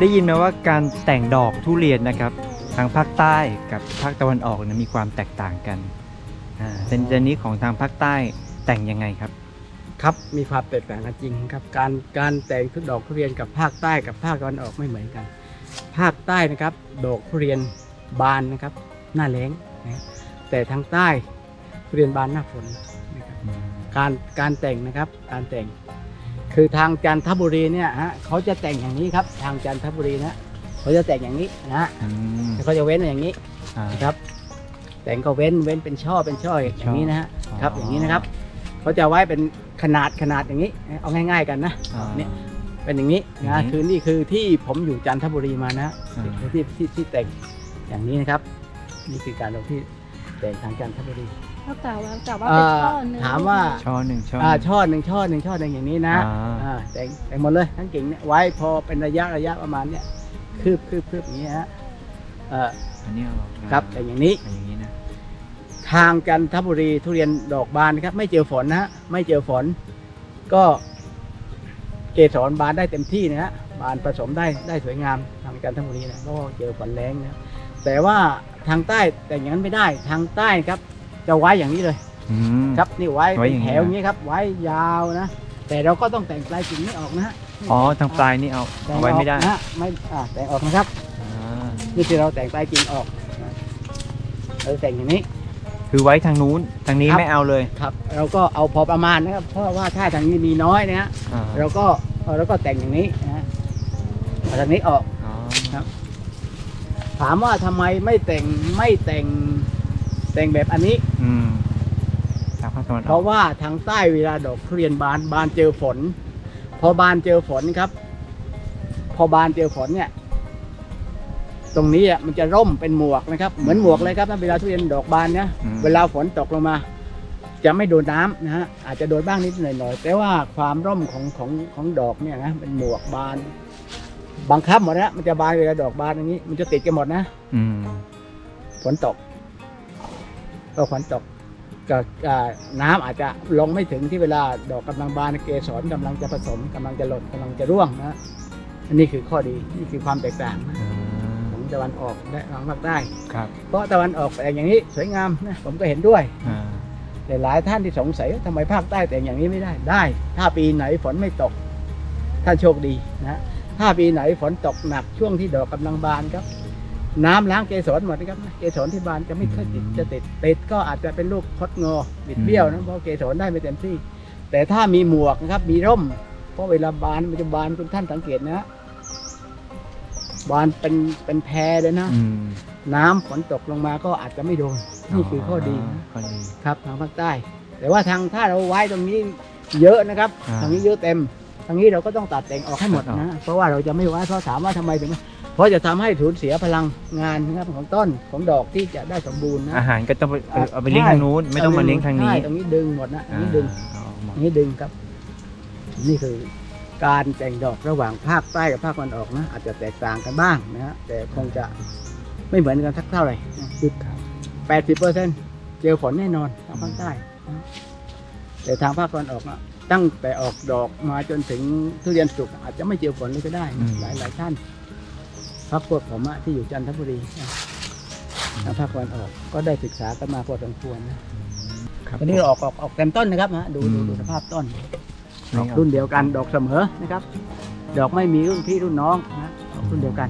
ได้ยินไหมว่าการแต่งดอกทุเรียนนะครับทางภาคใต้กับภาคตะวันออกเนยมีความแตกต่างกันอ่าแต่แต่นี้ของทางภาคใต้แต่งยังไงครับ ครับมีความแตกต่างกันจริงครับ การการแต่งทุกดอกทุเรียนกับภาคใต้กับภาคตะวันออกไม่เหมือนกัน ภาคใต้นะครับ ดอกทุเรียนบานนะครับ หน้าแล้งนะแต่ทางใต้ทุเรียนบานหน้าฝนนะครับการการแต่งนะครับการแต่ง คือทางจันทบุรีเนี่ยฮะเขาจะแต่งอย่างนี้ครับ ทางจันทบุรีนะเขาจะแต่งอย่างนี้นะฮะอืมเขาจะเว้นอย่างนี้อ่า นะครับ แต่งก็เว้นเว้นเป็นช่อเป็นช่ออย่างนี้นะฮะอ๋อครับอย่างนี้นะครับเขาจะไว้เป็นขนาดขนาดอย่างนี้เอาง่าย ๆ กันนะอ่าเนี่ย เป็นอย่างนี้อย่างนะนี้คือนี่คือที่ผมอยู่จันทบุรีมานะอ่า ที่ที่ที่แต่งอย่างนี้นะครับ นี่คือการลงที่แต่งทางจันทบุรี ก็กล่าวว่ากล่าวว่าเป็นช่อเนื้อถามว่า ช่อหนึ่งช่ออ่าหนึ่ง ช่อหนึ่งช่อหนึ่งช่อหนึ่งอย่างนี้นะอ่า อ่าแต่งแต่งหมดเลยทั้งกิ่งเนี่ยไว้พอเป็นระยะระยะประมาณเนี่ยคืบคืบคืบอย่างนี้ฮะเอ่ออันนี้เอาครับแต่งอย่างนี้แต่อย่างนี้นะทางจันทบุรีทุเรียนดอกบานนะครับ ไม่เจอฝนนะฮะไม่เจอฝน ก็เกสรบานได้เต็มที่นะฮะบานผสมได้ได้สวยงามทางจันทบุรีนะก็เจอฝนแรงนะแต่ว่าทางใต้แต่อย่างนั้นไม่ได้ทางใต้ครับ จะไว้อย่างนี้เลยอืม ครับนี่ไว้ไว้เป็นอย่างนี้ แถวอย่างนี้ครับ ไว้ยาวนะ แต่เราก็ต้องแต่งปลายกิ่งนี้ออกนะฮะอ๋อทางปลายนี่เอาแต่งเอาไว้ไม่ได้ออกนะฮะไม่อ่าแต่งออกนะครับ อ่านี่คือเราแต่งปลายกิ่งออกนะเราแต่งอย่างนี้ คือไว้ทางนู้นทางนี้ครับ ไม่เอาเลยครับ เราก็เอาพอประมาณนะครับ เพราะว่าถ้าทางนี้มีน้อยนะฮะอ่าเราก็เราก็แต่งอย่างนี้นะฮะเอาทางนี้ออก อ๋อครับถามว่าทำไมไม่แต่งไม่แต่งแต่งแบบอันนี้ อืมทางภาคตะวันเพออราะกว่าทางใต้เวลาดอกทุเรียนบานบานเจอฝน พอบานเจอฝนครับ พอบานเจอฝนเนี่ย ตรงนี้อะมันจะร่มเป็นหมวกนะครับ เหมือนหมวกเลยครับเวลาทุเรียนดอกบานเนี่ย อืมเวลาฝนตกลงมา จะไม่โดนน้ำนะฮะอาจจะโดนบ้างนิดหน่อยๆแต่ว่าความร่มของของของดอกเนี่ยนะเป็นหมวกบานบังคับหมดนะมันจะบานเวลาดอกบานอย่างนี้ มันจะติดกันหมดนะอืมฝนตก ก็ฝนตกก็อ่าน้ำอาจจะลงไม่ถึงที่เวลาดอกกำลังบานเกสรกำลังจะผสมกำลังจะหล่นกำลังจะร่วงนะอันนี้คือข้อดีนี่คือความแตกต่างนะอืมของตะวันออกและทางภาคใต้ครับเพราะตะวันออกแต่งอย่างนี้สวยงามนะผมก็เห็นด้วยอ่าแต่หลายท่านที่สงสัยว่าทำไมภาคใต้แต่งอย่างนี้ไม่ได้ได้ ถ้าปีไหนฝนไม่ตก ท่านโชคดีนะถ้าปีไหนฝนตกหนักช่วงที่ดอกกำลังบานครับ น้ำล้างเกสรหมดนะครับเกสรที่บานจะไม่ค่อยติดจะติดติดก็อาจจะเป็นลูกคดงอบิดเบี้ยวนะเพราะเกสรได้ไม่เต็มที่ แต่ถ้ามีหมวกนะครับมีร่ม เพราะเวลาบานมันจะบานทุกท่านสังเกตนะบานเป็นเป็นแพรเลยนะอืมน้ำฝนตกลงมาก็อาจจะไม่โดนนี่คือข้อดีนะข้อดีครับทางภาคใต้ แต่ว่าทางถ้าเราไว้ตรงนี้เยอะนะครับอ่าทางนี้เยอะเต็มทางนี้เราก็ต้องตัดแต่งออกให้หมดตัดอนะอกเพราะว่าเราจะไม่ไว้เพราะถามว่าทำไมถึงไม่ เพราะจะทำให้สูญเสียพลังงานนะครับของต้นของดอกที่จะได้สมบูรณ์นะอาหารก็ต้องไปอ่าเอาไปเลี้ยงทางนู้นไม่ต้องมาเลี้ยงทางนี้ใช่ตรงนี้ดึงหมดนะตรงนี้ดึงอ่าเอาหมดตรงนี้ดึงครับ นี่คือการแต่งดอกระหว่างภาคใต้กับภาคตะวันออกนะ อาจจะแตกต่างกันบ้างนะฮะแต่คงจะไม่เหมือนกันสักเท่าไหร่นะคือครับแปดสิบเปอร์เซ็นต์เจอฝนแน่นอนทางภาคใต้นะแต่ทางภาคตะวันออกอะตั้งแต่ออกดอกมาจนถึงทุเรียนสุกอาจจะไม่เจอฝนเลยก็ได้อืมหลายหลายท่าน พักพวกผมอะที่อยู่จันทบุรีนะทางภาคตะวันออกก็ได้ศึกษากันมาพอสมควรนะครับตอนนี้เราออกออกออกเต็มต้นนะครับนะดูดูอืมดูสภาพต้นไม่ดอกเอารุ่นเดียวกันดอกเสมอนะครับ ดอกไม่มีรุ่นพี่รุ่นน้องนะดอกรุ่นเดียวกัน